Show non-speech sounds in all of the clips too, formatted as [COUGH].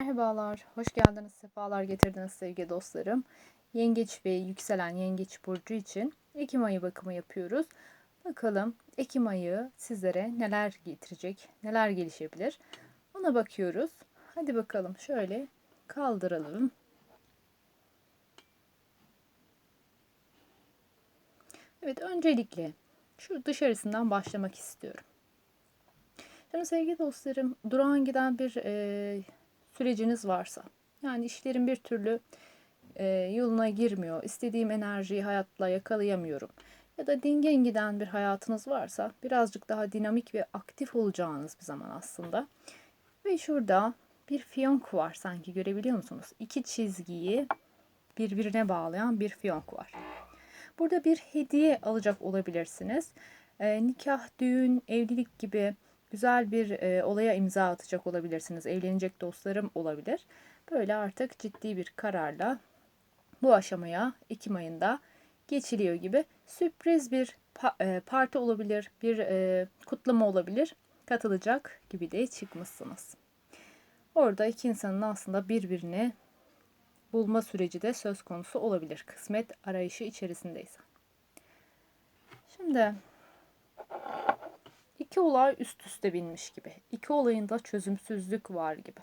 Merhabalar, hoş geldiniz, sefalar getirdiniz sevgili dostlarım. Yengeç ve yükselen yengeç burcu için Ekim ayı bakımı yapıyoruz. Bakalım Ekim ayı sizlere neler getirecek, neler gelişebilir. Ona bakıyoruz. Hadi bakalım şöyle kaldıralım. Evet, öncelikle şu dışarısından başlamak istiyorum. Şimdi sevgili dostlarım, durağan giden bir e, süreciniz varsa, yani işlerin bir türlü e, yoluna girmiyor, istediğim enerjiyi hayatla yakalayamıyorum ya da dingen giden bir hayatınız varsa birazcık daha dinamik ve aktif olacağınız bir zaman aslında. Ve şurada bir fiyonk var sanki görebiliyor musunuz? İki çizgiyi birbirine bağlayan bir fiyonk var. Burada bir hediye alacak olabilirsiniz. E, nikah, düğün, evlilik gibi güzel bir e, olaya imza atacak olabilirsiniz. Evlenecek dostlarım olabilir. Böyle artık ciddi bir kararla bu aşamaya Ekim ayında geçiliyor gibi sürpriz bir pa- e, parti olabilir, bir e, kutlama olabilir. Katılacak gibi de çıkmışsınız. Orada iki insanın aslında birbirini bulma süreci de söz konusu olabilir. Kısmet arayışı içerisindeyse. Şimdi iki olay üst üste binmiş gibi. İki olayında çözümsüzlük var gibi.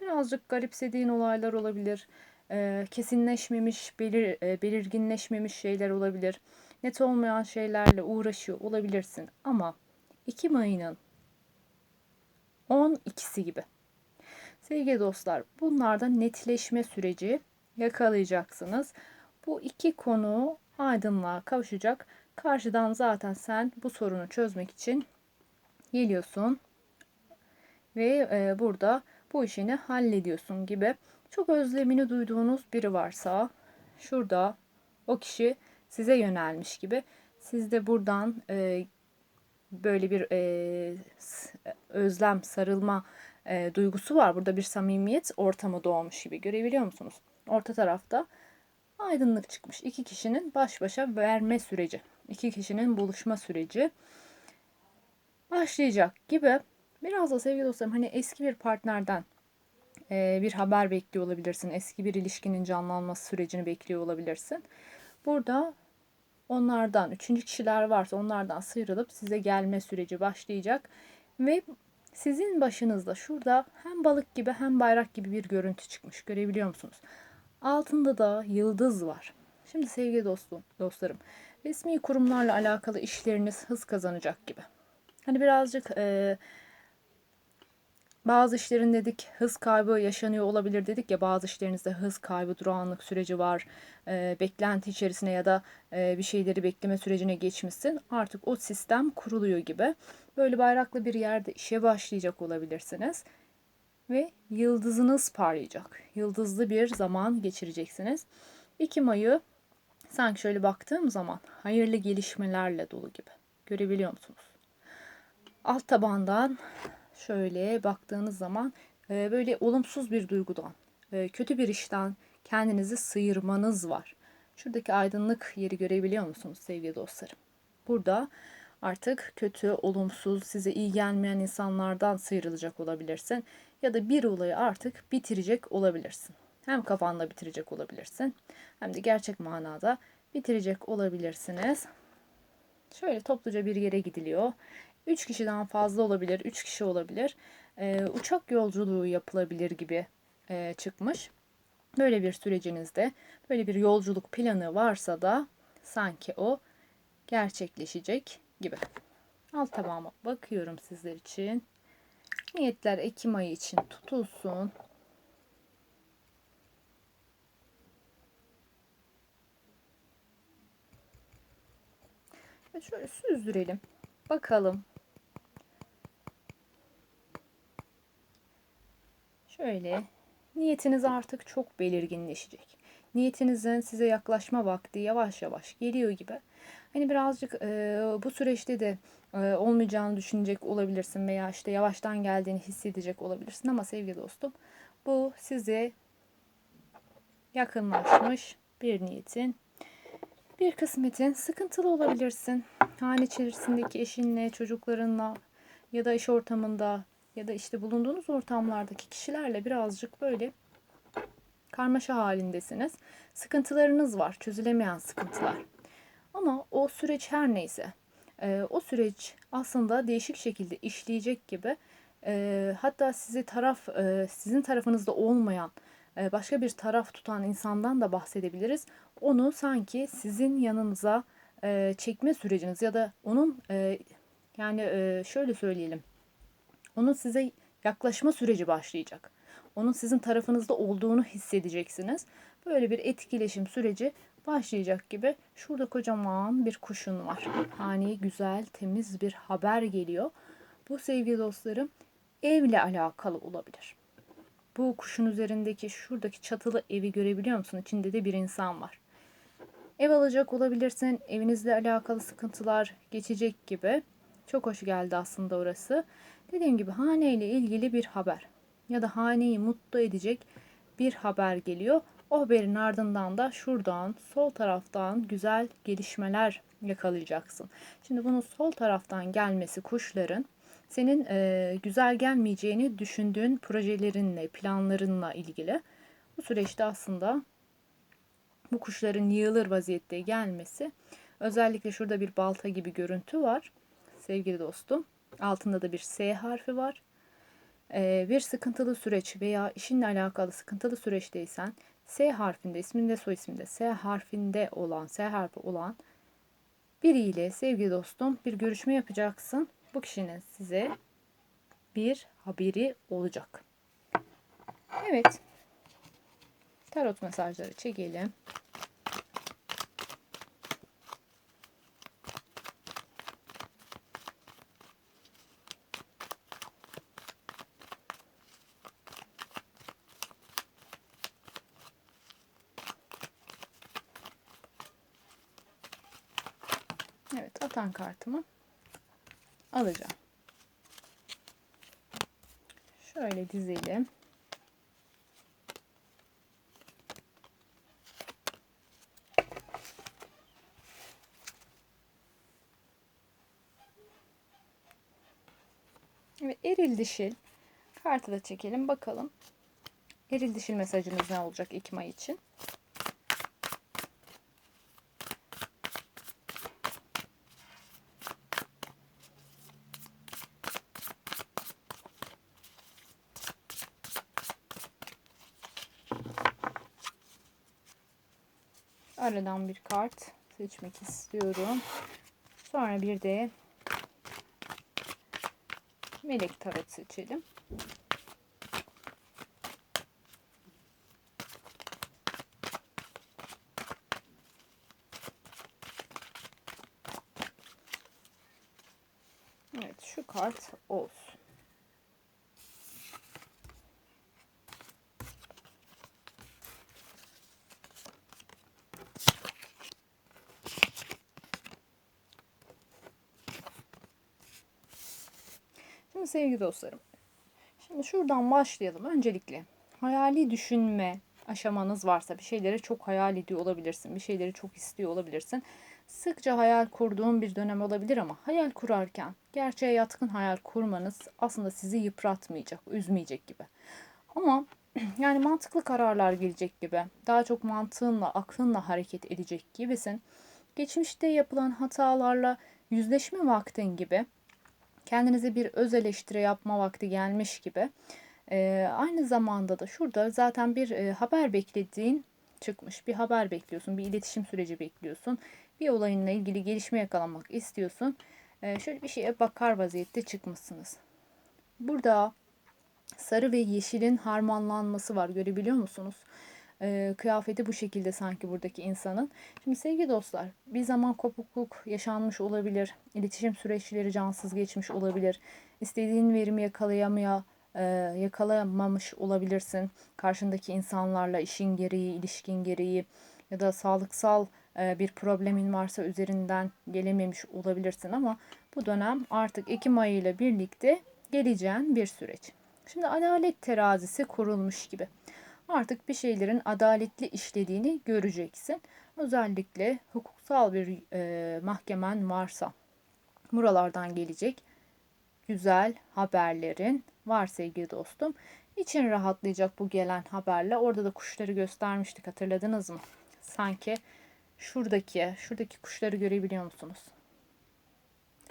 Birazcık garipsediğin olaylar olabilir. E, kesinleşmemiş, belir, e, belirginleşmemiş şeyler olabilir. Net olmayan şeylerle uğraşıyor olabilirsin. Ama Ekim ayının 12'si gibi. Sevgili dostlar, bunlarda netleşme süreci yakalayacaksınız. Bu iki konu aydınlığa kavuşacak. Karşıdan zaten sen bu sorunu çözmek için geliyorsun ve e, burada bu işini hallediyorsun gibi. Çok özlemini duyduğunuz biri varsa şurada o kişi size yönelmiş gibi. Siz de buradan e, böyle bir e, özlem, sarılma e, duygusu var. Burada bir samimiyet ortamı doğmuş gibi görebiliyor musunuz? Orta tarafta aydınlık çıkmış. İki kişinin baş başa verme süreci. iki kişinin buluşma süreci başlayacak gibi. Biraz da sevgili dostlarım hani eski bir partnerden e, bir haber bekliyor olabilirsin. Eski bir ilişkinin canlanması sürecini bekliyor olabilirsin. Burada onlardan, üçüncü kişiler varsa onlardan sıyrılıp size gelme süreci başlayacak. Ve sizin başınızda şurada hem balık gibi hem bayrak gibi bir görüntü çıkmış. Görebiliyor musunuz? Altında da yıldız var. Şimdi sevgili dostum, dostlarım, resmi kurumlarla alakalı işleriniz hız kazanacak gibi. Hani birazcık e, bazı işlerin dedik hız kaybı yaşanıyor olabilir dedik ya bazı işlerinizde hız kaybı durağanlık süreci var. E, beklenti içerisine ya da e, bir şeyleri bekleme sürecine geçmişsin. Artık o sistem kuruluyor gibi. Böyle bayraklı bir yerde işe başlayacak olabilirsiniz. Ve yıldızınız parlayacak. Yıldızlı bir zaman geçireceksiniz. Ekim ayı sanki şöyle baktığım zaman hayırlı gelişmelerle dolu gibi. Görebiliyor musunuz? Alt tabandan şöyle baktığınız zaman e, böyle olumsuz bir duygudan, e, kötü bir işten kendinizi sıyırmanız var. Şuradaki aydınlık yeri görebiliyor musunuz sevgili dostlarım? Burada artık kötü, olumsuz, size iyi gelmeyen insanlardan sıyrılacak olabilirsin ya da bir olayı artık bitirecek olabilirsin. Hem kafanda bitirecek olabilirsin hem de gerçek manada bitirecek olabilirsiniz. Şöyle topluca bir yere gidiliyor. 3 kişiden fazla olabilir, 3 kişi olabilir. E, uçak yolculuğu yapılabilir gibi e, çıkmış. Böyle bir sürecinizde böyle bir yolculuk planı varsa da sanki o gerçekleşecek gibi. Alt tabağıma bakıyorum sizler için. Niyetler Ekim ayı için tutulsun. Ve şöyle süzdürelim. Bakalım Şöyle niyetiniz artık çok belirginleşecek. Niyetinizin size yaklaşma vakti yavaş yavaş geliyor gibi. Hani birazcık e, bu süreçte de e, olmayacağını düşünecek olabilirsin veya işte yavaştan geldiğini hissedecek olabilirsin ama sevgili dostum bu size yakınlaşmış bir niyetin bir kısmetin sıkıntılı olabilirsin. Hane içerisindeki eşinle, çocuklarınla ya da iş ortamında ya da işte bulunduğunuz ortamlardaki kişilerle birazcık böyle karmaşa halindesiniz. Sıkıntılarınız var, çözülemeyen sıkıntılar. Ama o süreç her neyse, e, o süreç aslında değişik şekilde işleyecek gibi. E, hatta sizi taraf, e, sizin tarafınızda olmayan, başka bir taraf tutan insandan da bahsedebiliriz. Onu sanki sizin yanınıza çekme süreciniz ya da onun yani şöyle söyleyelim, onun size yaklaşma süreci başlayacak. Onun sizin tarafınızda olduğunu hissedeceksiniz. Böyle bir etkileşim süreci başlayacak gibi. Şurada kocaman bir kuşun var. Hani güzel, temiz bir haber geliyor. Bu sevgili dostlarım evle alakalı olabilir. Bu kuşun üzerindeki şuradaki çatılı evi görebiliyor musun? İçinde de bir insan var. Ev alacak olabilirsin. Evinizle alakalı sıkıntılar geçecek gibi. Çok hoş geldi aslında orası. Dediğim gibi haneyle ilgili bir haber ya da haneyi mutlu edecek bir haber geliyor. O haberin ardından da şuradan sol taraftan güzel gelişmeler yakalayacaksın. Şimdi bunun sol taraftan gelmesi kuşların senin e, güzel gelmeyeceğini düşündüğün projelerinle, planlarınla ilgili. Bu süreçte aslında bu kuşların yığılır vaziyette gelmesi özellikle şurada bir balta gibi görüntü var sevgili dostum. Altında da bir S harfi var. Ee, bir sıkıntılı süreç veya işinle alakalı sıkıntılı süreçteysen S harfinde, isminde soy isminde S harfinde olan, S harfi olan biriyle sevgili dostum bir görüşme yapacaksın. Bu kişinin size bir haberi olacak. Evet. Tarot mesajları çekelim. Atan kartımı alacağım. Şöyle dizelim. Evet eril dişil kartı da çekelim bakalım. Eril dişil mesajınız ne olacak Ekim ayı için? Aradan bir kart seçmek istiyorum. Sonra bir de melek tarot seçelim. Evet şu kart olsun. Şimdi sevgili dostlarım. Şimdi şuradan başlayalım. Öncelikle hayali düşünme aşamanız varsa bir şeyleri çok hayal ediyor olabilirsin. Bir şeyleri çok istiyor olabilirsin. Sıkça hayal kurduğun bir dönem olabilir ama hayal kurarken gerçeğe yatkın hayal kurmanız aslında sizi yıpratmayacak, üzmeyecek gibi. Ama [CLEARS THROAT] yani mantıklı kararlar gelecek gibi. Daha çok mantığınla, aklınla hareket edecek gibisin. Geçmişte yapılan hatalarla yüzleşme vaktin gibi kendinize bir öz eleştiri yapma vakti gelmiş gibi. E, aynı zamanda da şurada zaten bir e, haber beklediğin çıkmış. Bir haber bekliyorsun, bir iletişim süreci bekliyorsun. Bir olayınla ilgili gelişme yakalamak istiyorsun. E, şöyle bir şeye bakar vaziyette çıkmışsınız. Burada sarı ve yeşilin harmanlanması var. Görebiliyor musunuz? E, kıyafeti bu şekilde sanki buradaki insanın. Şimdi sevgili dostlar bir zaman kopukluk yaşanmış olabilir. İletişim süreçleri cansız geçmiş olabilir. İstediğin verimi yakalayamaya e, yakalamamış olabilirsin. Karşındaki insanlarla işin gereği, ilişkin gereği ya da sağlıksal bir problemin varsa üzerinden gelememiş olabilirsin ama bu dönem artık Ekim ayı ile birlikte geleceğin bir süreç. Şimdi adalet terazisi kurulmuş gibi artık bir şeylerin adaletli işlediğini göreceksin. Özellikle hukuksal bir e, mahkemen varsa buralardan gelecek güzel haberlerin var sevgili dostum. İçin rahatlayacak bu gelen haberle. Orada da kuşları göstermiştik hatırladınız mı? Sanki şuradaki, şuradaki kuşları görebiliyor musunuz?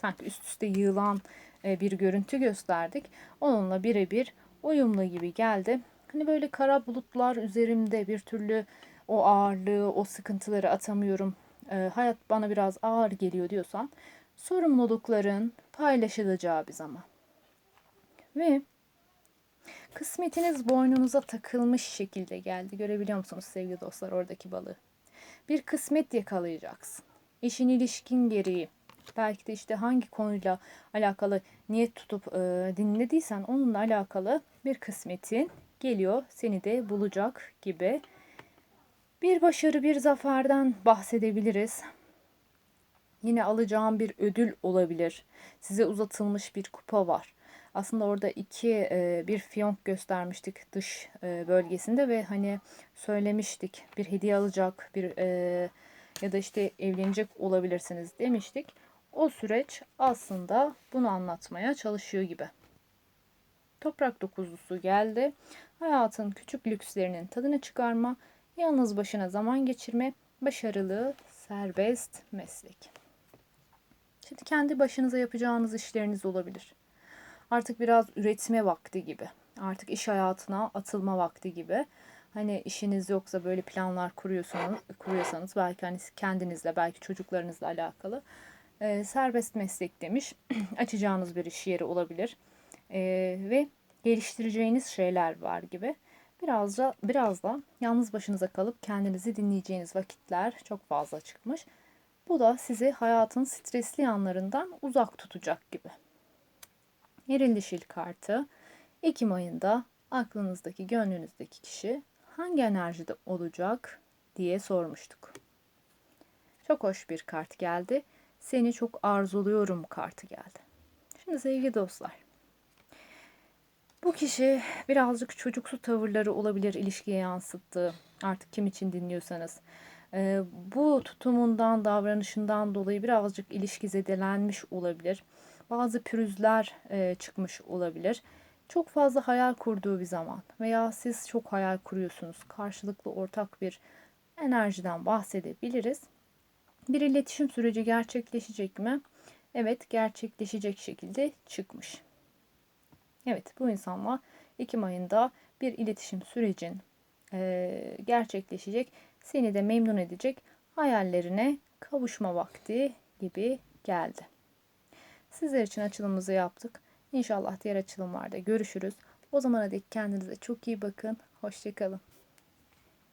Sanki üst üste yığılan e, bir görüntü gösterdik. Onunla birebir uyumlu gibi geldi. Hani böyle kara bulutlar üzerimde bir türlü o ağırlığı, o sıkıntıları atamıyorum. E, hayat bana biraz ağır geliyor diyorsan sorumlulukların paylaşılacağı bir zaman. Ve kısmetiniz boynunuza takılmış şekilde geldi. Görebiliyor musunuz sevgili dostlar oradaki balığı? Bir kısmet yakalayacaksın. İşin ilişkin gereği. Belki de işte hangi konuyla alakalı niyet tutup e, dinlediysen onunla alakalı bir kısmetin geliyor. Seni de bulacak gibi. Bir başarı, bir zaferden bahsedebiliriz. Yine alacağım bir ödül olabilir. Size uzatılmış bir kupa var. Aslında orada iki e, bir fiyonk göstermiştik dış e, bölgesinde ve hani söylemiştik bir hediye alacak bir e, ya da işte evlenecek olabilirsiniz demiştik. O süreç aslında bunu anlatmaya çalışıyor gibi. Toprak dokuzlusu geldi. Hayatın küçük lükslerinin tadını çıkarma, yalnız başına zaman geçirme, başarılı, serbest meslek. Şimdi kendi başınıza yapacağınız işleriniz olabilir. Artık biraz üretme vakti gibi. Artık iş hayatına atılma vakti gibi. Hani işiniz yoksa böyle planlar kuruyorsanız, kuruyorsanız belki hani kendinizle belki çocuklarınızla alakalı e, serbest meslek demiş. [CLEARS THROAT] Açacağınız bir iş yeri olabilir. E, ve geliştireceğiniz şeyler var gibi. Biraz da, biraz da yalnız başınıza kalıp kendinizi dinleyeceğiniz vakitler çok fazla çıkmış. Bu da sizi hayatın stresli yanlarından uzak tutacak gibi. Eril dişil kartı Ekim ayında aklınızdaki, gönlünüzdeki kişi hangi enerjide olacak diye sormuştuk. Çok hoş bir kart geldi. Seni çok arzuluyorum kartı geldi. Şimdi sevgili dostlar. Bu kişi birazcık çocuksu tavırları olabilir ilişkiye yansıttığı. Artık kim için dinliyorsanız. Ee, bu tutumundan, davranışından dolayı birazcık ilişki zedelenmiş olabilir. Bazı pürüzler e, çıkmış olabilir. Çok fazla hayal kurduğu bir zaman veya siz çok hayal kuruyorsunuz. Karşılıklı ortak bir enerjiden bahsedebiliriz. Bir iletişim süreci gerçekleşecek mi? Evet, gerçekleşecek şekilde çıkmış. Evet, bu insanla Ekim ayında bir iletişim sürecin e, gerçekleşecek, seni de memnun edecek hayallerine kavuşma vakti gibi geldi. Sizler için açılımımızı yaptık. İnşallah diğer açılımlarda görüşürüz. O zamana dek kendinize çok iyi bakın. Hoşçakalın.